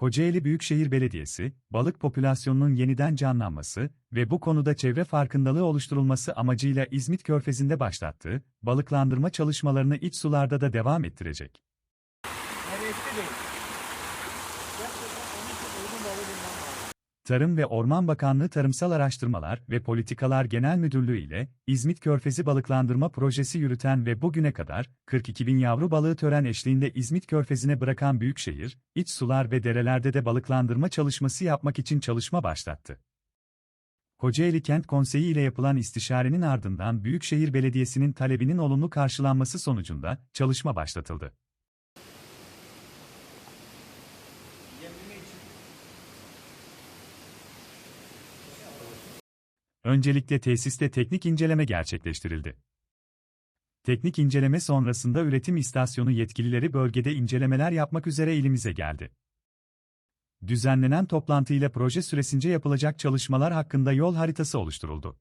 Kocaeli Büyükşehir Belediyesi, balık popülasyonunun yeniden canlanması ve bu konuda çevre farkındalığı oluşturulması amacıyla İzmit Körfezi'nde başlattığı balıklandırma çalışmalarını iç sularda da devam ettirecek. Neresi Tarım ve Orman Bakanlığı Tarımsal Araştırmalar ve Politikalar Genel Müdürlüğü ile İzmit Körfezi Balıklandırma Projesi yürüten ve bugüne kadar 42 bin yavru balığı tören eşliğinde İzmit Körfezi'ne bırakan Büyükşehir, iç sular ve derelerde de balıklandırma çalışması yapmak için çalışma başlattı. Kocaeli Kent Konseyi ile yapılan istişarenin ardından Büyükşehir Belediyesi'nin talebinin olumlu karşılanması sonucunda çalışma başlatıldı. Öncelikle tesiste teknik inceleme gerçekleştirildi. Teknik inceleme sonrasında üretim istasyonu yetkilileri bölgede incelemeler yapmak üzere ilimize geldi. Düzenlenen toplantıyla proje süresince yapılacak çalışmalar hakkında yol haritası oluşturuldu.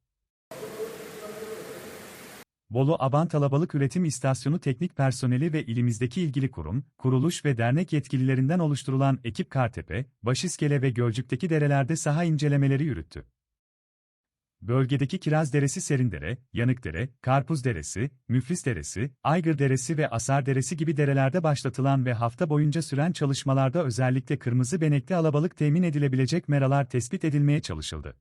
Bolu Abant Alabalık Üretim İstasyonu teknik personeli ve ilimizdeki ilgili kurum, kuruluş ve dernek yetkililerinden oluşturulan ekip Kartepe, Başiskele ve Gölcük'teki derelerde saha incelemeleri yürüttü. Bölgedeki Kiraz Deresi Serindere, Yanıkdere, Karpuz Deresi, Müflis Deresi, Aygır Deresi ve Asar Deresi gibi derelerde başlatılan ve hafta boyunca süren çalışmalarda özellikle kırmızı benekli alabalık temin edilebilecek meralar tespit edilmeye çalışıldı.